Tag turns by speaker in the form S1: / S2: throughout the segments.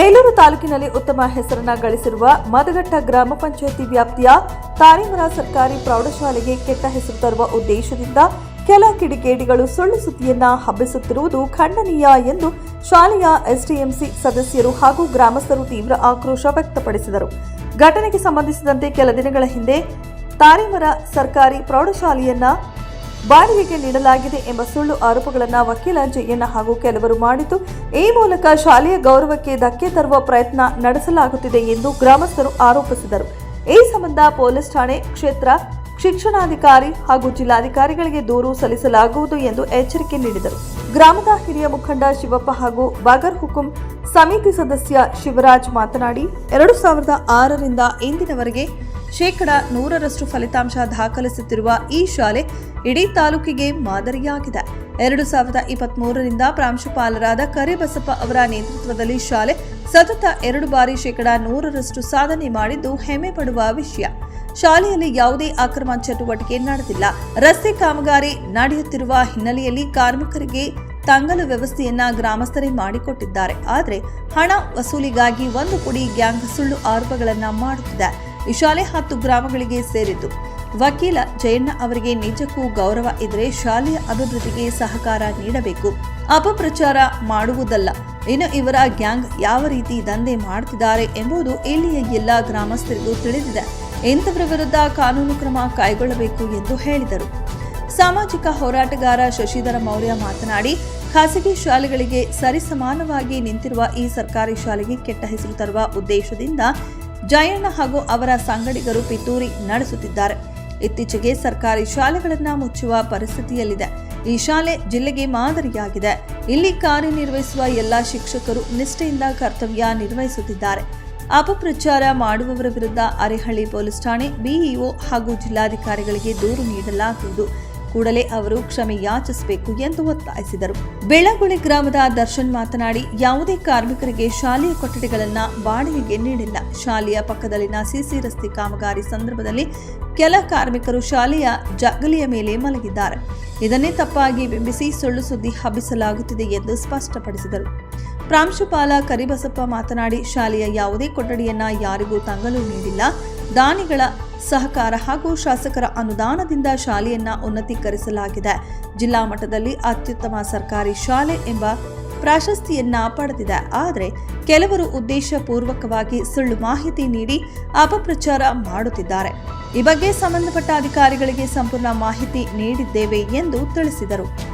S1: ಬೇಲೂರು ತಾಲೂಕಿನಲ್ಲಿ ಉತ್ತಮ ಹೆಸರನ್ನ ಗಳಿಸಿರುವ ಮದಗಟ್ಟ ಗ್ರಾಮ ಪಂಚಾಯಿತಿ ವ್ಯಾಪ್ತಿಯ ತಾರಿಮರ ಸರ್ಕಾರಿ ಪ್ರೌಢಶಾಲೆಗೆ ಕೆಟ್ಟ ಹೆಸರು ತರುವ ಉದ್ದೇಶದಿಂದ ಕೆಲ ಕಿಡಿಗೇಡಿಗಳು ಸುಳ್ಳು ಸುದ್ದಿಯನ್ನ ಹಬ್ಬಿಸುತ್ತಿರುವುದು ಖಂಡನೀಯ ಎಂದು ಶಾಲೆಯ ಎಸ್ಡಿಎಂಸಿ ಸದಸ್ಯರು ಹಾಗೂ ಗ್ರಾಮಸ್ಥರು ತೀವ್ರ ಆಕ್ರೋಶ ವ್ಯಕ್ತಪಡಿಸಿದರು. ಘಟನೆಗೆ ಸಂಬಂಧಿಸಿದಂತೆ ಕೆಲ ದಿನಗಳ ಹಿಂದೆ ತಾರಿಮರ ಸರ್ಕಾರಿ ಪ್ರೌಢಶಾಲೆಯನ್ನ ಬಾಡಿಗೆಗೆ ನೀಡಲಾಗಿದೆ ಎಂಬ ಸುಳ್ಳು ಆರೋಪಗಳನ್ನು ವಕೀಲ ಜಯಣ್ಣ ಹಾಗೂ ಕೆಲವರು ಮಾಡಿದ್ದು, ಈ ಮೂಲಕ ಶಾಲೆಯ ಗೌರವಕ್ಕೆ ಧಕ್ಕೆ ತರುವ ಪ್ರಯತ್ನ ನಡೆಸಲಾಗುತ್ತಿದೆ ಎಂದು ಗ್ರಾಮಸ್ಥರು ಆರೋಪಿಸಿದರು. ಈ ಸಂಬಂಧ ಪೊಲೀಸ್ ಠಾಣೆ ಕ್ಷೇತ್ರ ಶಿಕ್ಷಣಾಧಿಕಾರಿ ಹಾಗೂ ಜಿಲ್ಲಾಧಿಕಾರಿಗಳಿಗೆ ದೂರು ಸಲ್ಲಿಸಲಾಗುವುದು ಎಂದು ಎಚ್ಚರಿಕೆ ನೀಡಿದರು. ಗ್ರಾಮದ ಹಿರಿಯ ಮುಖಂಡ ಶಿವಪ್ಪ ಹಾಗೂ ಬಾಗರ್ ಹುಕುಂ ಸಮಿತಿ ಸದಸ್ಯ ಶಿವರಾಜ್ ಮಾತನಾಡಿ, ಎರಡು ಸಾವಿರದ ಆರರಿಂದ ಇಂದಿನವರೆಗೆ ಶೇಕಡ ನೂರರಷ್ಟು ಫಲಿತಾಂಶ ದಾಖಲಿಸುತ್ತಿರುವ ಈ ಶಾಲೆ ಇಡೀ ತಾಲೂಕಿಗೆ ಮಾದರಿಯಾಗಿದೆ. ಎರಡು ಸಾವಿರದ ಇಪ್ಪತ್ಮೂರರಿಂದ ಪ್ರಾಂಶುಪಾಲರಾದ ಕರಿಬಸಪ್ಪ ಅವರ ನೇತೃತ್ವದಲ್ಲಿ ಶಾಲೆ ಸತತ ಎರಡು ಬಾರಿ ಶೇಕಡ ನೂರರಷ್ಟು ಸಾಧನೆ ಮಾಡಿದ್ದು ಹೆಮ್ಮೆ ಪಡುವ ವಿಷಯ. ಶಾಲೆಯಲ್ಲಿ ಯಾವುದೇ ಅಕ್ರಮ ಚಟುವಟಿಕೆ ನಡೆದಿಲ್ಲ. ರಸ್ತೆ ಕಾಮಗಾರಿ ನಡೆಯುತ್ತಿರುವ ಹಿನ್ನೆಲೆಯಲ್ಲಿ ಕಾರ್ಮಿಕರಿಗೆ ತಂಗಲು ವ್ಯವಸ್ಥೆಯನ್ನ ಗ್ರಾಮಸ್ಥರೇ ಮಾಡಿಕೊಟ್ಟಿದ್ದಾರೆ. ಆದರೆ ಹಣ ವಸೂಲಿಗಾಗಿ ಒಂದು ಪುಡಿ ಗ್ಯಾಂಗ್ ಸುಳ್ಳು ಆರೋಪಗಳನ್ನ ಮಾಡುತ್ತಿದೆ. ಈ ಶಾಲೆ ಹತ್ತು ಗ್ರಾಮಗಳಿಗೆ ಸೇರಿದ್ದು. ವಕೀಲ ಜಯಣ್ಣ ಅವರಿಗೆ ನಿಜಕ್ಕೂ ಗೌರವ ಇದ್ರೆ ಶಾಲೆಯ ಅಭಿವೃದ್ಧಿಗೆ ಸಹಕಾರ ನೀಡಬೇಕು. ಅಪಪ್ರಚಾರ ಮಾಡುವುದಲ್ಲ. ಇನ್ನು ಇವರ ಗ್ಯಾಂಗ್ ಯಾವ ರೀತಿ ದಂಧೆ ಮಾಡುತ್ತಿದ್ದಾರೆ ಎಂಬುದು ಇಲ್ಲಿಯ ಎಲ್ಲ ಗ್ರಾಮಸ್ಥರಿಗೂ ತಿಳಿದಿದೆ. ಇಂಥವರ ವಿರುದ್ಧ ಕಾನೂನು ಕ್ರಮ ಕೈಗೊಳ್ಳಬೇಕು ಎಂದು ಹೇಳಿದರು. ಸಾಮಾಜಿಕ ಹೋರಾಟಗಾರ ಶಶಿಧರ ಮೌರ್ಯ ಮಾತನಾಡಿ, ಖಾಸಗಿ ಶಾಲೆಗಳಿಗೆ ಸರಿಸಮಾನವಾಗಿ ನಿಂತಿರುವ ಈ ಸರ್ಕಾರಿ ಶಾಲೆಗೆ ಕೆಟ್ಟ ಹೆಸರು ತರುವ ಉದ್ದೇಶದಿಂದ ಜಯಣ್ಣ ಹಾಗೂ ಅವರ ಸಂಗಡಿಗರು ಪಿತೂರಿ ನಡೆಸುತ್ತಿದ್ದಾರೆ. ಇತ್ತೀಚೆಗೆ ಸರ್ಕಾರಿ ಶಾಲೆಗಳನ್ನ ಮುಚ್ಚುವ ಪರಿಸ್ಥಿತಿಯಲ್ಲಿದೆ. ಈ ಶಾಲೆ ಜಿಲ್ಲೆಗೆ ಮಾದರಿಯಾಗಿದೆ. ಇಲ್ಲಿ ಕಾರ್ಯನಿರ್ವಹಿಸುವ ಎಲ್ಲ ಶಿಕ್ಷಕರು ನಿಷ್ಠೆಯಿಂದ ಕರ್ತವ್ಯ ನಿರ್ವಹಿಸುತ್ತಿದ್ದಾರೆ. ಅಪಪ್ರಚಾರ ಮಾಡುವವರ ವಿರುದ್ಧ ಅರೆಹಳ್ಳಿ ಪೊಲೀಸ್ ಠಾಣೆ, ಬಿಇಒ ಹಾಗೂ ಜಿಲ್ಲಾಧಿಕಾರಿಗಳಿಗೆ ದೂರು ನೀಡಲಾಗುವುದು. ಕೂಡಲೇ ಅವರು ಕ್ಷಮೆ ಯಾಚಿಸಬೇಕು ಎಂದು ಒತ್ತಾಯಿಸಿದರು. ಬೆಳಗುಳಿ ಗ್ರಾಮದ ದರ್ಶನ್ ಮಾತನಾಡಿ, ಯಾವುದೇ ಕಾರ್ಮಿಕರಿಗೆ ಶಾಲೆಯ ಕೊಠಡಿಗಳನ್ನ ಬಾಡಿಗೆಗೆ ನೀಡಿಲ್ಲ. ಶಾಲೆಯ ಪಕ್ಕದಲ್ಲಿನ ಸಿಸಿ ರಸ್ತೆ ಕಾಮಗಾರಿ ಸಂದರ್ಭದಲ್ಲಿ ಕೆಲ ಕಾರ್ಮಿಕರು ಶಾಲೆಯ ಜಗಲಿಯ ಮೇಲೆ ಮಲಗಿದ್ದಾರೆ. ಇದನ್ನೇ ತಪ್ಪಾಗಿ ಬಿಂಬಿಸಿ ಸುಳ್ಳು ಸುದ್ದಿ ಹಬ್ಬಿಸಲಾಗುತ್ತಿದೆ ಎಂದು ಸ್ಪಷ್ಟಪಡಿಸಿದರು. ಪ್ರಾಂಶುಪಾಲ ಕರಿಬಸಪ್ಪ ಮಾತನಾಡಿ, ಶಾಲೆಯ ಯಾವುದೇ ಕೊಠಡಿಯನ್ನ ಯಾರಿಗೂ ತಂಗಲು ನೀಡಿಲ್ಲ. ದಾನಿಗಳ ಸಹಕಾರ ಹಾಗೂ ಶಾಸಕರ ಅನುದಾನದಿಂದ ಶಾಲೆಯನ್ನ ಉನ್ನತೀಕರಿಸಲಾಗಿದೆ. ಜಿಲ್ಲಾ ಮಟ್ಟದಲ್ಲಿ ಅತ್ಯುತ್ತಮ ಸರ್ಕಾರಿ ಶಾಲೆ ಎಂಬ ಪ್ರಾಶಸ್ತಿಯನ್ನ ಪಡೆದಿದೆ. ಆದರೆ ಕೆಲವರು ಉದ್ದೇಶಪೂರ್ವಕವಾಗಿ ಸುಳ್ಳು ಮಾಹಿತಿ ನೀಡಿ ಅಪಪ್ರಚಾರ ಮಾಡುತ್ತಿದ್ದಾರೆ. ಈ ಬಗ್ಗೆ ಸಂಬಂಧಪಟ್ಟ ಅಧಿಕಾರಿಗಳಿಗೆ ಸಂಪೂರ್ಣ ಮಾಹಿತಿ ನೀಡಿದ್ದೇವೆ ಎಂದು ತಿಳಿಸಿದರು.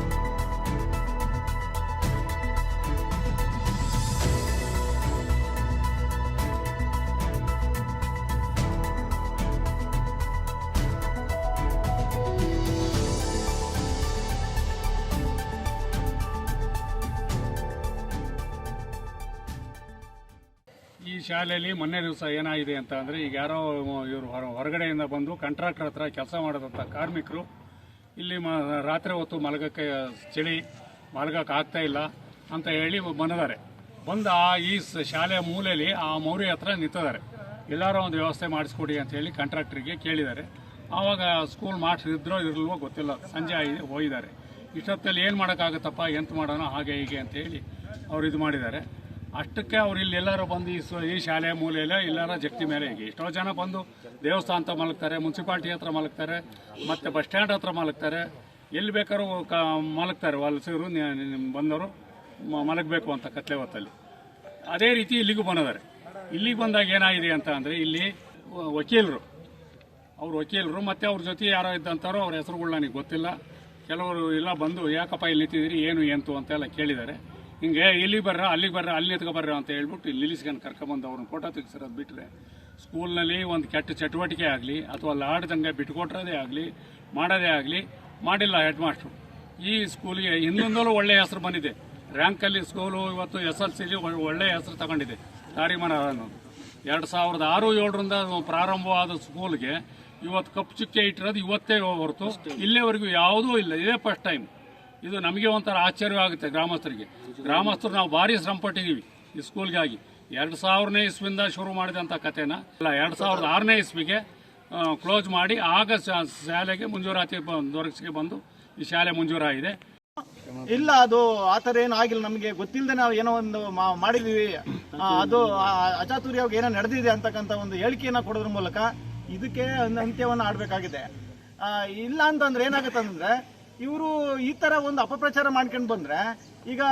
S2: ಶಾಲೆಯಲ್ಲಿ ಮೊನ್ನೆ ದಿವಸ ಏನಾಗಿದೆ ಅಂತ ಅಂದರೆ ಈಗ ಯಾರೋ ಇವರು ಹೊರ ಹೊರಗಡೆಯಿಂದ ಬಂದು ಕಾಂಟ್ರಾಕ್ಟರ್ ಹತ್ರ ಕೆಲಸ ಮಾಡಿದಂಥ ಕಾರ್ಮಿಕರು, ಇಲ್ಲಿ ಮ ರಾತ್ರಿ ಹೊತ್ತು ಮಲಗಕ್ಕೆ ಚಳಿ ಮಲಗಕ್ಕೆ ಆಗ್ತಾ ಇಲ್ಲ ಅಂತ ಹೇಳಿ ಬಂದಿದ್ದಾರೆ. ಬಂದು ಆ ಈ ಶಾಲೆಯ ಮೂಲೆಯಲ್ಲಿ ಆ ಮೌರ್ಯ ಹತ್ರ ನಿಂತಿದ್ದಾರೆ. ಎಲ್ಲಾರೋ ಒಂದು ವ್ಯವಸ್ಥೆ ಮಾಡಿಸ್ಕೊಡಿ ಅಂತ ಹೇಳಿ ಕಾಂಟ್ರಾಕ್ಟ್ರಿಗೆ ಕೇಳಿದ್ದಾರೆ. ಆವಾಗ ಸ್ಕೂಲ್ ಮಾಡಿಸಿದ್ರೋ ಇರಲ್ವೋ ಗೊತ್ತಿಲ್ಲ, ಸಂಜೆ ಹೋಗಿದ್ದಾರೆ. ಇಷ್ಟೊತ್ತಲ್ಲಿ ಏನು ಮಾಡೋಕ್ಕಾಗುತ್ತಪ್ಪ, ಎಂತ ಮಾಡೋಣ, ಹಾಗೆ ಹೀಗೆ ಅಂತ ಹೇಳಿ ಅವ್ರು ಇದು ಮಾಡಿದ್ದಾರೆ. ಅಷ್ಟಕ್ಕೆ ಅವ್ರು ಇಲ್ಲಿ ಎಲ್ಲರೂ ಬಂದು ಈ ಸ- ಈ ಶಾಲೆಯ ಮೂಲೆಯಲ್ಲೇ ಎಲ್ಲರ ಜಕ್ತಿ ಮೇಲೆ ಈಗ ಎಷ್ಟೋ ಜನ ಬಂದು ದೇವಸ್ಥಾನ ಅಂತ ಮಲಗ್ತಾರೆ, ಮುನ್ಸಿಪಾಲ್ಟಿ ಹತ್ರ ಮಲಗ್ತಾರೆ, ಮತ್ತು ಬಸ್ ಸ್ಟ್ಯಾಂಡ್ ಹತ್ರ ಮಲಗ್ತಾರೆ. ಎಲ್ಲಿ ಬೇಕಾದ್ರೂ ಕ ಮಲಗ್ತಾರೆ ವಲಸಿಗರು ಬಂದವರು ಮಲಗಬೇಕು ಅಂತ ಕತ್ಲೆ ಹೊತ್ತಲ್ಲಿ. ಅದೇ ರೀತಿ ಇಲ್ಲಿಗೂ ಬಂದಿದ್ದಾರೆ ಇಲ್ಲಿಗೆ ಬಂದಾಗ ಏನಾಗಿದೆ ಅಂತ ಅಂದರೆ ಇಲ್ಲಿ ವಕೀಲರು. ಅವ್ರ ವಕೀಲರು ಮತ್ತು ಅವ್ರ ಜೊತೆ ಯಾರೋ ಇದ್ದಂತಾರೋ ಅವ್ರ ಹೆಸರುಗಳು ನನಗೆ ಗೊತ್ತಿಲ್ಲ. ಕೆಲವರು ಎಲ್ಲ ಬಂದು, ಯಾಕಪ್ಪ ಇಲ್ಲಿ ನಿಂತಿದ್ದೀರಿ, ಏನು, ಎಂತು ಅಂತೆಲ್ಲ ಕೇಳಿದ್ದಾರೆ. ಹಿಂಗೆ ಇಲ್ಲಿಗೆ ಬರ್ರ, ಅಲ್ಲಿಗೆ ಬರ್ರ, ಅಲ್ಲಿ ಎತ್ಕೊ ಬರ್ರ ಅಂತ ಹೇಳ್ಬಿಟ್ಟು ಇಲ್ಲಿ ನಿಲ್ಲಿಸ್ಕೊಂಡು ಕರ್ಕೊಂಬಂದು ಅವ್ರನ್ನ ಫೋಟೋ ತೆಗೆಸಿರೋದು ಬಿಟ್ಟರೆ ಸ್ಕೂಲ್ನಲ್ಲಿ ಒಂದು ಕೆಟ್ಟ ಚಟುವಟಿಕೆ ಆಗಲಿ ಅಥವಾ ಲಾಡ್ದಂಗೆ ಬಿಟ್ಕೊಟ್ರೋದೇ ಆಗಲಿ, ಮಾಡೋದೇ ಆಗಲಿ ಮಾಡಿಲ್ಲ ಹೆಡ್ ಮಾಸ್ಟ್ರು ಈ ಸ್ಕೂಲಿಗೆ ಹಿಂದಿನಿಂದಲೂ ಒಳ್ಳೆಯ ಹೆಸರು ಬಂದಿದೆ. ರ್ಯಾಂಕಲ್ಲಿ ಸ್ಕೂಲು ಇವತ್ತು ಎಸ್ ಎಲ್ ಸಿಲಿ ಒಳ್ಳೆಯ ಹೆಸರು ತಗೊಂಡಿದೆ. ತಾರಿಮನ ಅನ್ನೋದು ಎರಡು ಸಾವಿರದ ಆರು ಏಳರಿಂದ ಪ್ರಾರಂಭವಾದ ಸ್ಕೂಲ್ಗೆ ಇವತ್ತು ಕಪ್ಪು ಚುಕ್ಕೆ ಇಟ್ಟಿರೋದು ಇವತ್ತೇ ಹೊರತು ಇಲ್ಲಿವರೆಗೂ ಯಾವುದೂ ಇಲ್ಲ. ಇದೇ ಫಸ್ಟ್ ಟೈಮ್ ಇದು ನಮಗೆ ಒಂಥರ ಆಶ್ಚರ್ಯವಾಗುತ್ತೆ ಗ್ರಾಮಸ್ಥರಿಗೆ. ಗ್ರಾಮಸ್ಥರು ನಾವು ಭಾರಿ ಶ್ರಮಪಟ್ಟಿದ್ದೀವಿ ಈ ಸ್ಕೂಲ್ಗಾಗಿ. ಎರಡು ಸಾವಿರನೇ ಇಸ್ವಿಂದ ಶುರು ಮಾಡಿದಂಥ ಕಥೆನ. ಇಲ್ಲ ಎರಡು ಸಾವಿರದ ಆರನೇ ಇಸ್ವಿಗೆ ಕ್ಲೋಸ್ ಮಾಡಿ ಆಗ ಶಾಲೆಗೆ ಮುಂಜೂರಾತಿ ದೊರಕಿಸಿಗೆ ಬಂದು ಈ ಶಾಲೆ ಮುಂಜೂರಾಗಿದೆ.
S3: ಇಲ್ಲ, ಅದು ಆ ಥರ ಏನು ಆಗಿಲ್ಲ ನಮಗೆ. ಗೊತ್ತಿಲ್ಲದೆ ನಾವು ಏನೋ ಒಂದು ಮಾಡಿದ್ದೀವಿ. ಅದು ಅಚಾತುರ್ಯವಾಗಿ ಏನೋ ನಡೆದಿದೆ ಅಂತಕ್ಕಂಥ ಒಂದು ಹೇಳಿಕೆಯನ್ನು ಕೊಡೋದ್ರ ಮೂಲಕ ಇದಕ್ಕೆ ಒಂದು ಅಂತ್ಯವನ್ನು ಆಡಬೇಕಾಗಿದೆ. ಇಲ್ಲ ಅಂತಂದ್ರೆ ಏನಾಗುತ್ತೆ ಅಂದ್ರೆ ಇವರು ಈ ತರ ಒಂದು ಅಪಪ್ರಚಾರ ಮಾಡ್ಕೊಂಡು ಬಂದ್ರೆ ಈಗ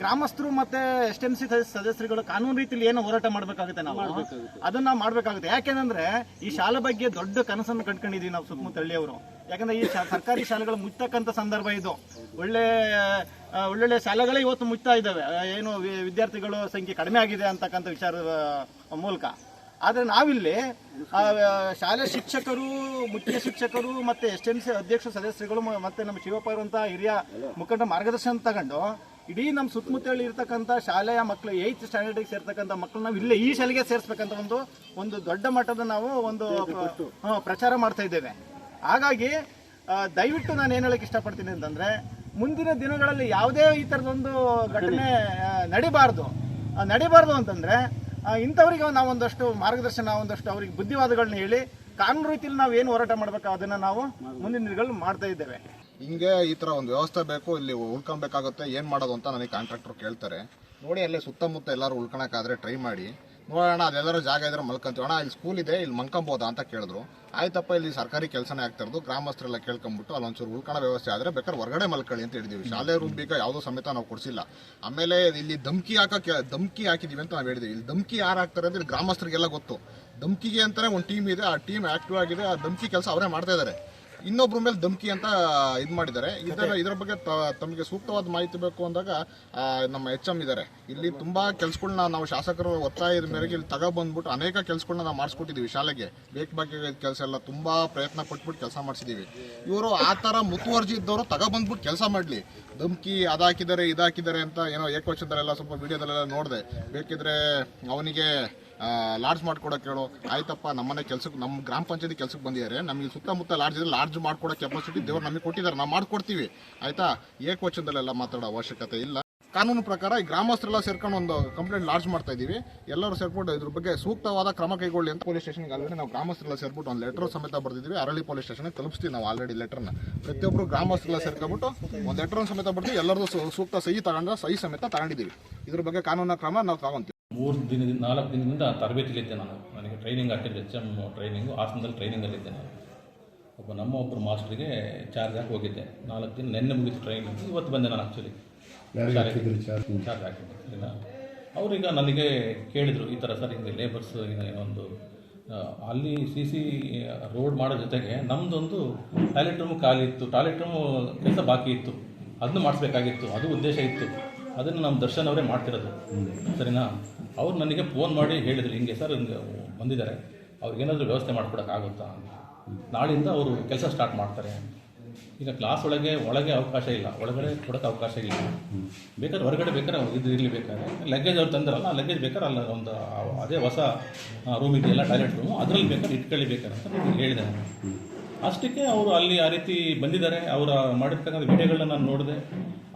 S3: ಗ್ರಾಮಸ್ಥರು ಮತ್ತೆ ಎಸ್ ಎಂ ಸಿ ಸದಸ್ಯರುಗಳು ಕಾನೂನು ರೀತಿಯಲ್ಲಿ ಏನು ಹೋರಾಟ ಮಾಡ್ಬೇಕಾಗುತ್ತೆ ನಾವು. ಅದನ್ನ ಮಾಡ್ಬೇಕಾಗುತ್ತೆ. ಯಾಕೆಂದ್ರೆ ಈ ಶಾಲೆ ಬಗ್ಗೆ ದೊಡ್ಡ ಕನಸನ್ನು ಕಂಡ್ಕೊಂಡಿದೀವಿ ನಾವು ಸುತ್ತಮುತ್ತ ಹಳ್ಳಿಯವರು ಯಾಕಂದ್ರೆ ಈ ಸರ್ಕಾರಿ ಶಾಲೆಗಳು ಮುಚ್ಚತಕ್ಕಂಥ ಸಂದರ್ಭ ಇದು. ಒಳ್ಳೆ ಒಳ್ಳೊಳ್ಳೆ ಶಾಲೆಗಳೇ ಇವತ್ತು ಮುಚ್ತಾ ಇದ್ದಾವೆ. ಏನು ವಿದ್ಯಾರ್ಥಿಗಳ ವಿದ್ಯಾರ್ಥಿಗಳು ಸಂಖ್ಯೆ ಕಡಿಮೆ ಆಗಿದೆ ಅಂತಕ್ಕಂಥ ವಿಚಾರದ ಮೂಲಕ. ಆದರೆ ನಾವಿಲ್ಲಿ ಶಾಲೆ ಶಿಕ್ಷಕರು ಮುಖ್ಯ ಶಿಕ್ಷಕರು ಮತ್ತೆ ಎಸ್ ಎಂ ಸಿ ಅಧ್ಯಕ್ಷ ಸದಸ್ಯರುಗಳು ಮತ್ತೆ ನಮ್ಮ ಶಿವಪ್ಪ ಇರುವಂತಹ ಹಿರಿಯ ಮುಖಂಡ ಮಾರ್ಗದರ್ಶನ ತಗೊಂಡು ಇಡೀ ನಮ್ಮ ಸುತ್ತಮುತ್ತಲಿ ಇರ್ತಕ್ಕಂಥ ಶಾಲೆಯ ಮಕ್ಕಳು ಏಯ್ತ್ ಸ್ಟ್ಯಾಂಡರ್ಡ್ಗೆ ಸೇರ್ತಕ್ಕಂಥ ಮಕ್ಕಳು ನಾವು ಇಲ್ಲೇ ಈ ಶಾಲೆಗೆ ಸೇರಿಸ್ಬೇಕಂತ ಒಂದು ಒಂದು ದೊಡ್ಡ ಮಟ್ಟದ ನಾವು ಒಂದು ಪ್ರಚಾರ ಮಾಡ್ತಾ ಇದ್ದೇವೆ. ಹಾಗಾಗಿ ದಯವಿಟ್ಟು ನಾನು ಏನು ಹೇಳಕ್ಕೆ ಇಷ್ಟಪಡ್ತೀನಿ ಅಂತಂದ್ರೆ ಮುಂದಿನ ದಿನಗಳಲ್ಲಿ ಯಾವುದೇ ಈ ಥರದೊಂದು ಘಟನೆ ನಡಿಬಾರ್ದು. ನಡಿಬಾರ್ದು ಅಂತಂದ್ರೆ ಇಂಥವರಿಗೆ ನಾವು ಒಂದಷ್ಟು ಮಾರ್ಗದರ್ಶನ, ಒಂದಷ್ಟು ಅವರಿಗೆ ಬುದ್ಧಿವಾದಗಳನ್ನ ಹೇಳಿ, ಕಾನೂನು ರೀತಿಯಲ್ಲಿ ನಾವು ಏನು ಹೋರಾಟ ಮಾಡಬೇಕು ಅದನ್ನ ನಾವು ಮುಂದಿನ ದಿನಗಳಲ್ಲಿ ಮಾಡ್ತಾ ಇದ್ದೇವೆ.
S4: ಹಿಂಗೆ ಈ ತರ ಒಂದು ವ್ಯವಸ್ಥೆ ಬೇಕು, ಇಲ್ಲಿ ಉಳ್ಕೊಬೇಕಾಗುತ್ತೆ, ಏನ್ ಮಾಡೋದು ಅಂತ ನನಗೆ ಕಾಂಟ್ರಾಕ್ಟರ್ ಕೇಳ್ತಾರೆ. ನೋಡಿ, ಅಲ್ಲೇ ಸುತ್ತಮುತ್ತ ಎಲ್ಲರೂ ಉಳ್ಕೊಳಕ್ಕಾದ್ರೆ ಟ್ರೈ ಮಾಡಿ. ನೋಡೋಣ ಅದೆಲ್ಲರೂ ಜಾಗ ಇದ್ರೆ ಮಲ್ಕೊಂತೀವಿ. ಅಣ್ಣ ಇಲ್ಲಿ ಸ್ಕೂಲ್ ಇದೆ ಇಲ್ಲಿ ಮಲ್ಕೊಂಬೋದಾ ಅಂತ ಕೇಳಿದ್ರು. ಆಯ್ತಪ್ಪ ಇಲ್ಲಿ ಸರ್ಕಾರಿ ಕೆಲಸನೇ ಆಗ್ತಾ ಇರೋದು ಗ್ರಾಮಸ್ಥರೆಲ್ಲ ಕೇಳ್ಕೊಂಬಿಟ್ಟು ಅಲ್ಲೊಂಚೂರು ಉಳ್ಕೊಳೋ ವ್ಯವಸ್ಥೆ ಆದರೆ ಬೇಕಾದ್ರೆ ಹೊರಗಡೆ ಮಲ್ಕೊಳ್ಳಿ ಅಂತ ಹೇಳಿದೀವಿ. ಶಾಲೆ ರೂಮ್ ಬೇಕಾ ಯಾವುದೋ ಸಮೇತ ನಾವು ಕೊಡಿಸಿಲ್ಲ. ಆಮೇಲೆ ಇಲ್ಲಿ ಧಮ್ಕಿ ಹಾಕಕ್ಕೆ ಧಮ್ಕಿ ಹಾಕಿದೀವಿ ಅಂತ ನಾವು ಹೇಳಿದೀವಿ. ಇಲ್ಲಿ ಧಮ್ಕಿ ಯಾರು ಹಾಕ್ತಾರೆ ಅಂದ್ರೆ ಗ್ರಾಮಸ್ಥರಿಗೆಲ್ಲ ಗೊತ್ತು. ಧಮ್ಕಿಗೆ ಅಂತಲೇ ಒಂದು ಟೀಮ್ ಇದೆ ಆ ಟೀಮ್ ಆಕ್ಟಿವ್ ಆಗಿದೆ ಆ ಧಮ್ಕಿ ಕೆಲಸ ಅವರೇ ಮಾಡ್ತಾ ಇದ್ದಾರೆ. ಇನ್ನೊಬ್ರ ಮೇಲೆ ಧಮಕಿ ಅಂತ ಇದು ಮಾಡಿದ್ದಾರೆ. ಇದರ ಇದರ ಬಗ್ಗೆ ತ- ತಮಗೆ ಸೂಕ್ತವಾದ ಮಾಹಿತಿ ಬೇಕು ಅಂದಾಗ ನಮ್ಮ ಎಚ್ ಎಂ ಇದ್ದಾರೆ. ಇಲ್ಲಿ ತುಂಬಾ ಕೆಲಸಗಳನ್ನ ನಾವು ಶಾಸಕರ ಒತ್ತಾಯದ ಮೇರೆಗೆ ಇಲ್ಲಿ ತಗೊಬಂದ್ಬಿಟ್ಟು ಅನೇಕ ಕೆಲಸಗಳನ್ನ ನಾವು ಮಾಡಿಸ್ಕೊಟ್ಟಿದ್ದೀವಿ ಶಾಲೆಗೆ. ಬೇಕು ಬಗ್ಗೆ ಕೆಲಸ ಎಲ್ಲ ತುಂಬಾ ಪ್ರಯತ್ನ ಪಟ್ಬಿಟ್ಟು ಕೆಲಸ ಮಾಡಿಸಿದೀವಿ ಇವರು ಆ ತರ ಮುತುವರ್ಜಿ ಇದ್ದವರು ತಗೊಬಂದ್ಬಿಟ್ಟು ಕೆಲಸ ಮಾಡಲಿ. ಧಮಕಿ ಅದಾಕಿದ್ದಾರೆ ಇದಾಕಿದ್ದಾರೆ ಅಂತ ಏನೋ ಏಕವಚನದಲ್ಲೆಲ್ಲ ಸ್ವಲ್ಪ ವಿಡಿಯೋದಲ್ಲೆಲ್ಲ ನೋಡಿದೆ. ಬೇಕಿದ್ರೆ ಅವನಿಗೆ ಲಾಡ್ಜ್ ಮಾಡ್ಕೊಡಕ್ಕೆ ಹೇಳು. ಆಯ್ತಪ್ಪ, ನಮ್ಮನೆ ಕೆಲ್ಸಕ್ಕೆ ನಮ್ಮ ಗ್ರಾಮ ಪಂಚಾಯತಿ ಕೆಲ್ಸಕ್ಕೆ ಬಂದಿದ್ದಾರೆ. ನಮಗೆ ಸುತ್ತಮುತ್ತ ಲಾಡ್ಜ್ ಇದೆ ಲಾಡ್ಜ್ ಮಾಡ್ಕೊಡೋ ಕೆಪಾಸಿಟಿ ದೇವ್ರು ನಮಗೆ ಕೊಟ್ಟಿದ್ದಾರೆ. ನಾವು ಮಾಡ್ಕೊಡ್ತೀವಿ. ಆಯ್ತಾ? ಏಕವಚನದಲ್ಲೆಲ್ಲ ಮಾತಾಡೋ ಅವಶ್ಯಕತೆ ಇಲ್ಲ. ಕಾನೂನು ಪ್ರಕಾರ ಈ ಗ್ರಾಮಸ್ಥರೆಲ್ಲ ಸೇರ್ಕೊಂಡು ಒಂದು ಕಂಪ್ಲೇಂಟ್ ಲಾಡ್ಜ್ ಮಾಡ್ತಾ ಇದ್ದೀವಿ ಎಲ್ಲರೂ ಸೇರ್ಕೊಂಡು ಇದ್ರ ಬಗ್ಗೆ ಸೂಕ್ತವಾದ ಕ್ರಮ ಕೈಗೊಳ್ಳಿ ಅಂತ ಪೊಲೀಸ್ ಸ್ಟೇಷನ್ಗೆ ಆಲ್ರೆಡಿ ನಾವು ಗ್ರಾಮಸ್ಥರೆಲ್ಲ ಸೇರ್ಬಿಟ್ಟು ಒಂದು ಲೆಟರ್ ಸಮೇತ ಬರ್ದಿದ್ದೀವಿ. ಅರಳಿ ಪೊಲೀಸ್ ಸ್ಟೇಷನ್ಗೆ ತಲುಪಿಸ್ತೀವಿ ನಾವು ಆಲ್ರೆಡಿ ಲೆಟರ್ನ ಪ್ರತಿಯೊಬ್ಬರು ಗ್ರಾಮಸ್ಥರೆಲ್ಲ ಸೇರ್ಕೊಂಡ್ಬಿಟ್ಟು ಒಂದು ಲೆಟರ್ ಸಮೇತ ಬರ್ತೀವಿ ಎಲ್ಲರದ್ದು ಸೂಕ್ತ ಸಹಿ ತಗೊಂಡ್ರೆ ಸಹಿ ಸಮೇತ ತಗೊಂಡಿದ್ದೀವಿ. ಇದ್ರ ಬಗ್ಗೆ ಕಾನೂನು ಕ್ರಮ ನಾವು ತಗೊಂತೀವಿ.
S5: ಮೂರು ದಿನದಿಂದ ನಾಲ್ಕು ದಿನದಿಂದ ತರಬೇತಿಲಿದ್ದೆ ನಾನು. ನನಗೆ ಟ್ರೈನಿಂಗ್ ಹಾಕಿದ್ದು ಎಚ್ ಎಂ ಟ್ರೈನಿಂಗು ಹಾಸನದಲ್ಲಿ ಟ್ರೈನಿಂಗಲ್ಲಿದ್ದೆ ನಾನು. ಒಬ್ಬ ನಮ್ಮ ಒಬ್ಬರು ಮಾಸ್ಟ್ರಿಗೆ ಚಾರ್ಜ್ ಹಾಕಿ ಹೋಗಿದ್ದೆ. ನಾಲ್ಕು ದಿನ ನೆನ್ನೆ ಮುಗಿತು ಟ್ರೈನಿಂಗ್ ಇವತ್ತು ಬಂದೆ ನಾನು ಆ್ಯಕ್ಚುಲಿ ಚಾರ್ಜ್ ಹಾಕಿದ್ದೆ. ಇಲ್ಲ ಅವರೀಗ ನನಗೆ ಕೇಳಿದರು ಈ ಥರ ಸರ್ ಹಿಂಗೆ ಲೇಬರ್ಸ್ ಒಂದು ಅಲ್ಲಿ ಸಿ ಸಿ ರೋಡ್ ಮಾಡೋ ಜೊತೆಗೆ ನಮ್ಮದೊಂದು ಟಾಯ್ಲೆಟ್ ರೂಮ್ ಖಾಲಿ ಇತ್ತು. ಟಾಯ್ಲೆಟ್ ರೂಮ್ ಕೆಲಸ ಬಾಕಿ ಇತ್ತು. ಅದನ್ನು ಮಾಡಿಸ್ಬೇಕಾಗಿತ್ತು. ಅದು ಉದ್ದೇಶ ಇತ್ತು. ಅದನ್ನು ನಮ್ಮ ದರ್ಶನ್ ಅವರೇ ಮಾಡ್ತಿರೋದು. ಸರಿನಾ? ಅವ್ರು ನನಗೆ ಫೋನ್ ಮಾಡಿ ಹೇಳಿದ್ರು ಹಿಂಗೆ ಸರ್ ಹಿಂಗೆ ಬಂದಿದ್ದಾರೆ. ಅವ್ರಿಗೇನಾದರೂ ವ್ಯವಸ್ಥೆ ಮಾಡ್ಕೊಡೋಕ್ಕಾಗುತ್ತಾ ನಾಳಿಂದ ಅವರು ಕೆಲಸ ಸ್ಟಾರ್ಟ್ ಮಾಡ್ತಾರೆ ಈಗ ಕ್ಲಾಸ್ ಒಳಗೆ ಒಳಗೆ ಅವಕಾಶ ಇಲ್ಲ. ಒಳಗಡೆ ಕೊಡೋಕ್ಕೆ ಅವಕಾಶ ಇಲ್ಲ. ಬೇಕಾದ್ರೆ ಹೊರಗಡೆ ಬೇಕಾದ್ರೆ ಇದು ಇರಲಿ ಬೇಕಾದ್ರೆ. ಲಗೇಜ್ ಅವ್ರು ತಂದ್ರಲ್ಲ ಆ ಲಗೇಜ್ ಬೇಕಾದ್ರೆ ಅಲ್ಲ ಒಂದು ಅದೇ ಹೊಸ ರೂಮ್ ಇದೆಯಲ್ಲ ಟಾಯ್ಲೆಟ್ ರೂಮು ಅದರಲ್ಲಿ ಬೇಕಾದ್ರೆ ಇಟ್ಕೊಳ್ಳಿ ಬೇಕಾದ್ರೆ ಅಂತ ಹೇಳಿದೆ ನಾನು ಅಷ್ಟಕ್ಕೆ ಅವರು ಅಲ್ಲಿ ಆ ರೀತಿ ಬಂದಿದ್ದಾರೆ. ಅವರ ಮಾಡಿರ್ತಕ್ಕಂಥ ವಿಡಿಯೋಗಳನ್ನ ನಾನು ನೋಡಿದೆ.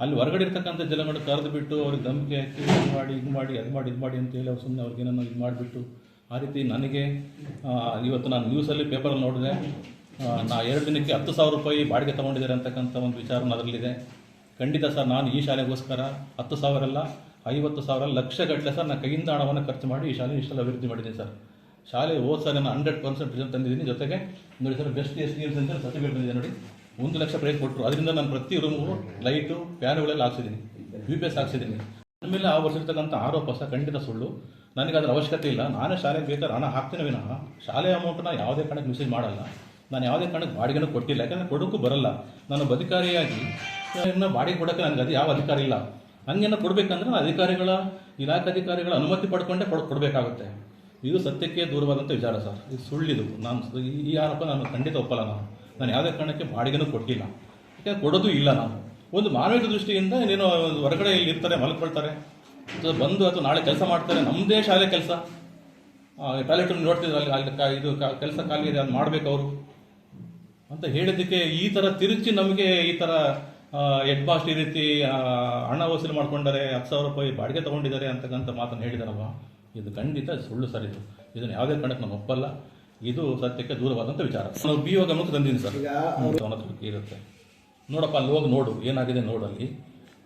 S5: ಅಲ್ಲಿ ಹೊರಗಡೆ ಇರ್ತಕ್ಕಂಥ ಜನಗಳು ಕರೆದು ಬಿಟ್ಟು ಅವ್ರಿಗೆ ಧಮಕಿ ಹಾಕಿ, ಇದು ಮಾಡಿ ಇದು ಮಾಡಿ, ಅದು ಮಾಡಿ, ಇದು ಮಾಡಿ ಅಂತ ಹೇಳಿ ಅವ್ರು ಸುಮ್ಮನೆ ಅವ್ರಿಗೆ ಏನೋ ಇದು ಮಾಡಿಬಿಟ್ಟು, ಆ ರೀತಿ ನನಗೆ ಇವತ್ತು ನಾನು ನ್ಯೂಸಲ್ಲಿ ಪೇಪರಲ್ಲಿ ನೋಡಿದೆ. ನಾ ಎರಡು ದಿನಕ್ಕೆ ಹತ್ತು ಸಾವಿರ ರೂಪಾಯಿ ಬಾಡಿಗೆ ತೊಗೊಂಡಿದ್ದಾರೆ ಅಂತಕ್ಕಂಥ ಒಂದು ವಿಚಾರ ಅದರಲ್ಲಿದೆ. ಖಂಡಿತ ಸರ್, ನಾನು ಈ ಶಾಲೆಗೋಸ್ಕರ ಹತ್ತು ಸಾವಿರ ಅಲ್ಲ, ಐವತ್ತು ಸಾವಿರ ಲಕ್ಷಗಟ್ಟಲೆ ಸರ್ ನಾನು ಕೈಯಿಂದ ಹಣವನ್ನು ಖರ್ಚು ಮಾಡಿ ಈ ಶಾಲೆ ಇಷ್ಟೆಲ್ಲ ಅಭಿವೃದ್ಧಿ ಮಾಡಿದ್ದೀನಿ ಸರ್. ಶಾಲೆ ಹೋದ ಸರ್ ನಾನು ಹಂಡ್ರೆಡ್ ಪರ್ಸೆಂಟ್ ರಿಸಲ್ಟ್ ತಂದಿದ್ದೀನಿ. ಜೊತೆಗೆ ನೋಡಿ ಸರ್ ಬೆಸ್ಟ್ ಎಕ್ಸ್ಪೀರಿಯನ್ಸ್ ಅಂತ ಸರ್ಟಿಫಿಕೇಟ್ ಬಂದಿದೆ ನೋಡಿ. ಒಂದು ಲಕ್ಷ ಪ್ರೈಸ್ ಕೊಟ್ಟರು. ಅದರಿಂದ ನಾನು ಪ್ರತಿ ರೂಮು ಲೈಟು ಫ್ಯಾನುಗಳೆಲ್ಲ ಹಾಕ್ಸಿದ್ದೀನಿ. ಯು ಪಿ ಎಸ್ ಹಾಕ್ಸಿದ್ದೀನಿ. ನನ್ನ ಮೇಲೆ ಆ ವರ್ಷ ಇರ್ತಕ್ಕಂಥ ಆರೋಪ ಸಹ ಖಂಡಿತ ಸುಳ್ಳು. ನನಗೆ ಅದರ ಅವಶ್ಯಕತೆ ಇಲ್ಲ. ನಾನೇ ಶಾಲೆಗೆ ಬೇಕಾದ್ರೆ ಹಣ ಹಾಕ್ತೀನಿ ವಿನಃ. ಶಾಲೆ ಅಮೌಂಟ್ನ ಯಾವುದೇ ಕಾರಣಕ್ಕೆ ಮಿಸೇಜ್ ಮಾಡಲ್ಲ. ನಾನು ಯಾವುದೇ ಕಾರಣಕ್ಕೆ ಬಾಡಿಗೆನೂ ಕೊಟ್ಟಿಲ್ಲ. ಯಾಕಂದರೆ ಕೊಡೋಕ್ಕೂ ಬರಲ್ಲ. ನಾನು ಇನ್ನು ಬಾಡಿಗೆ ಕೊಡೋಕ್ಕೆ ನನಗೆ ಅದು ಯಾವ ಅಧಿಕಾರ ಇಲ್ಲ. ಹಂಗೇನೋ ಕೊಡಬೇಕಂದ್ರೆ ಅಧಿಕಾರಿಗಳ ಇಲಾಖಾಧಿಕಾರಿಗಳ ಅನುಮತಿ ಪಡ್ಕೊಂಡೇ ಕೊಡ, ಕೊಡಬೇಕಾಗುತ್ತೆ. ಇದು ಸತ್ಯಕ್ಕೆ ದೂರವಾದಂಥ ವಿಚಾರ ಸರ್. ಇದು ಸುಳ್ಳಿದು. ನಾನು ಈ ಆರೋಪ ನಾನು ಖಂಡಿತ ಒಪ್ಪಲ್ಲ ನಾನು. ನಾನು ಯಾವುದೇ ಕಾರಣಕ್ಕೆ ಬಾಡಿಗೆನೂ ಕೊಟ್ಟಿಲ್ಲ. ಯಾಕೆ ಕೊಡೋದು ಇಲ್ಲ ನಾನು ಒಂದು ಮಾನವೀಯ ದೃಷ್ಟಿಯಿಂದ ನೀನು ಹೊರಗಡೆ ಇಲ್ಲಿ ಇರ್ತಾರೆ, ಮಲ್ಕೊಳ್ತಾರೆ, ಅಥವಾ ಬಂದು ಅಥವಾ ನಾಳೆ ಕೆಲಸ ಮಾಡ್ತಾರೆ ನಮ್ಮದೇ ಶಾಲೆ ಕೆಲಸ. ಟಾಯ್ಲೆಟ್ ನೋಡ್ತಿದ್ರು ಅಲ್ಲಿ ಅಲ್ಲಿ ಇದು ಕೆಲಸ ಖಾಲಿ ಅದು ಮಾಡಬೇಕು ಅವರು. ಅಂತ ಹೇಳಿದ್ದಕ್ಕೆ ಈ ಥರ ತಿರುಚಿ ನಮಗೆ ಈ ಥರ ಹೆಡ್ ಮಾಸ್ಟ್ ಈ ರೀತಿ ಹಣ ವಸೂಲಿ ಮಾಡ್ಕೊಂಡಾರೆ ಹತ್ತು ಸಾವಿರ ರೂಪಾಯಿ ಬಾಡಿಗೆ ತೊಗೊಂಡಿದ್ದಾರೆ ಅಂತಕ್ಕಂಥ ಮಾತನ್ನು ಹೇಳಿದಾರಮ್ಮ ಇದು ಖಂಡಿತ ಸುಳ್ಳು ಸರ್ ಇದು. ಇದನ್ನು ಯಾವುದೇ ಕಾರಣಕ್ಕೆ ನಾನು ಒಪ್ಪಲ್ಲ. ಇದು ಸತ್ಯಕ್ಕೆ ದೂರವಾದಂಥ ವಿಚಾರ. ನಾವು ಬಿ ಯೋಗ ಗಮನಕ್ಕೆ ತಂದಿದ್ದೀನಿ ಸರ್. ಅವನ ಇರುತ್ತೆ ನೋಡಪ್ಪ ಅಲ್ಲಿ ಹೋಗಿ ನೋಡು ಏನಾಗಿದೆ ನೋಡು ಅಲ್ಲಿ.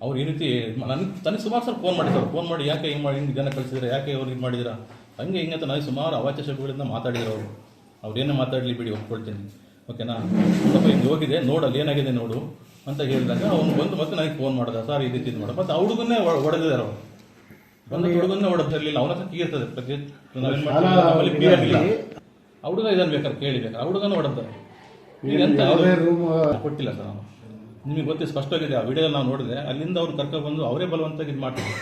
S5: ಅವ್ರು ಈ ರೀತಿ ನನಗೆ ತನಿ ಸುಮಾರು ಸರ್ ಫೋನ್ ಮಾಡಿದ್ದಾರೆ ಫೋನ್ ಮಾಡಿ ಯಾಕೆ ಹಿಂಗೆ ಮಾಡಿ ಹಿಂಗೆ ಜನ ಕಳಿಸಿದ್ರೆ ಯಾಕೆ ಅವ್ರು ಇದು ಮಾಡಿದಿರಾ? ಹಂಗೆ ಹಿಂಗೆ ಅಂತ ನನಗೆ ಸುಮಾರು ಅವಾಚ್ಯ ಶಬ್ದಗಳಿಂದ ಮಾತಾಡಿದ್ರು ಅವರು. ಏನೇ ಮಾತಾಡಲಿ ಬಿಡಿ ಒಪ್ಕೊಳ್ತೀನಿ. ಓಕೆನಾ ಸ್ವಲ್ಪ ಹಿಂಗೆ ಹೋಗಿದೆ ನೋಡಲ್ಲಿ ಏನಾಗಿದೆ ನೋಡು ಅಂತ ಹೇಳಿದಾಗ ಅವ್ನು ಬಂದು ಮತ್ತೆ ನನಗೆ ಫೋನ್ ಮಾಡಿದೆ. ಸರ್ ಈ ರೀತಿ ಇದು ಮಾಡ. ಮತ್ತೆ ಹುಡುಗನ್ನೇ ಹೊಡೆದಿದ್ದಾರೆ ಅವರು. ಬಂದು ಹುಡುಗನ್ನೇ ಹೊಡೆದಿರಲಿಲ್ಲ. ಅವನ ಹತ್ರ ಕೀರ್ತದೆ ಪ್ರತಿ ನಾವೇನು ಮಾಡ್ತೀವಿ, ಆ ಹುಡುಗ ಇದನ್ನು ಬೇಕಾದ್ರೆ ಕೇಳಿ ಬೇಕಾದ್ರೆ. ಆ ಹುಡುಗನ ಹೊಡೆದ ರೂಮ್ ಕೊಟ್ಟಿಲ್ಲ ಸರ್ ನಾನು ನಿಮಗೆ ಗೊತ್ತಿ ಸ್ಪಷ್ಟವಾಗಿದೆ. ಆ ವಿಡಿಯೋ ನಾವು ನೋಡಿದೆ ಅಲ್ಲಿಂದ ಅವ್ರು ಕರ್ಕೊಂಡ್ಬಂದು ಅವರೇ ಬಲವಂತಾಗಿ ಇದು ಮಾಡ್ತಿದ್ರು.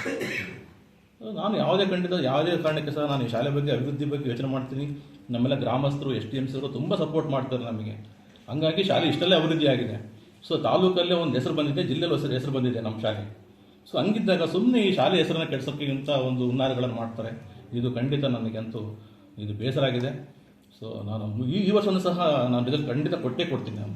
S5: ನಾನು ಯಾವುದೇ ಖಂಡಿತ ಯಾವುದೇ ಕಾರಣಕ್ಕೆ ಸಹ ನಾನು ಈ ಶಾಲೆ ಬಗ್ಗೆ ಅಭಿವೃದ್ಧಿ ಬಗ್ಗೆ ಯೋಚನೆ ಮಾಡ್ತೀನಿ. ನಮ್ಮೆಲ್ಲ ಗ್ರಾಮಸ್ಥರು ಎಸ್ ಟಿ ಎಂ ಸಿರು ತುಂಬ ಸಪೋರ್ಟ್ ಮಾಡ್ತಾರೆ ನಮಗೆ. ಹಂಗಾಗಿ ಶಾಲೆ ಇಷ್ಟಲ್ಲೇ ಅಭಿವೃದ್ಧಿ ಆಗಿದೆ. ಸೊ ತಾಲೂಕಲ್ಲೇ ಒಂದು ಹೆಸರು ಬಂದಿದೆ ಜಿಲ್ಲೆಯಲ್ಲಿ ಹೆಸರು ಹೆಸರು ಬಂದಿದೆ ನಮ್ಮ ಶಾಲೆ. ಸೊ ಹಂಗಿದ್ದಾಗ ಸುಮ್ಮನೆ ಈ ಶಾಲೆ ಹೆಸರನ್ನ ಕೆಡ್ಸೋಕ್ಕಿಂತ ಒಂದು ಹುನ್ನಾರಗಳನ್ನು ಮಾಡ್ತಾರೆ. ಇದು ಖಂಡಿತ ನನಗಂತೂ ಇದು ಬೇಸರ ಆಗಿದೆ. ಸೊ ನಾನು ಈ ಈ ವರ್ಷವೂ ಸಹ ನಾನು ರಿಸಲ್ಟ್ ಖಂಡಿತ ಕೊಟ್ಟೇ ಕೊಡ್ತೀನಿ ನಾನು.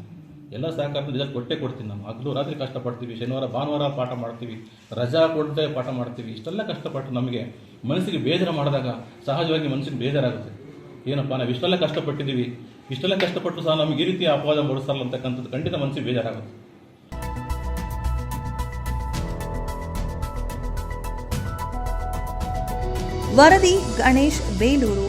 S5: ಎಲ್ಲ ಸಹಕಾರದ ರಿಸಲ್ಟ್ ಕೊಟ್ಟೇ ಕೊಡ್ತೀನಿ ನಾನು. ಹಗಲು ರಾತ್ರಿ ಕಷ್ಟಪಡ್ತೀವಿ, ಶನಿವಾರ, ಭಾನುವಾರ ಪಾಠ ಮಾಡ್ತೀವಿ, ರಜಾ ಕೊಡದೆ ಪಾಠ ಮಾಡ್ತೀವಿ, ಇಷ್ಟೆಲ್ಲ ಕಷ್ಟಪಟ್ಟು ನಮಗೆ ಮನಸ್ಸಿಗೆ ಬೇಜಾರು ಮಾಡಿದಾಗ ಸಹಜವಾಗಿ ಮನಸ್ಸಿಗೆ ಬೇಜಾರಾಗುತ್ತೆ. ಏನಪ್ಪ, ನಾವು ಇಷ್ಟೆಲ್ಲ ಕಷ್ಟಪಟ್ಟಿದ್ದೀವಿ, ಇಷ್ಟೆಲ್ಲ ಕಷ್ಟಪಟ್ಟು ಸಹ ನಮಗೆ ಈ ರೀತಿ ಅಪವಾದ ಮೂಡಿಸಲ್ಲ ಅಂತಕ್ಕಂಥದ್ದು ಖಂಡಿತ ಮನಸ್ಸಿಗೆ ಬೇಜಾರಾಗುತ್ತೆ.
S1: ವರದಿ ಗಣೇಶ್ ಬೇಲೂರು.